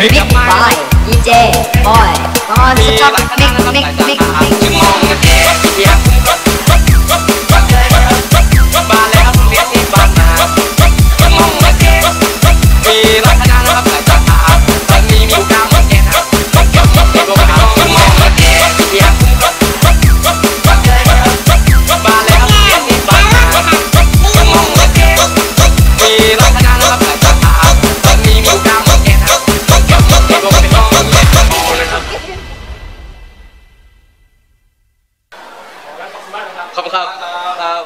บิ๊กบอยดีเจบอยตอนสต็อปบิ๊กบิ๊กบิ๊กบิ๊กมองกันเองเสียมาแล้วเรียกที่บ้านมามองกันเองมีรักกันนะครับ ขอบคุณครับครับ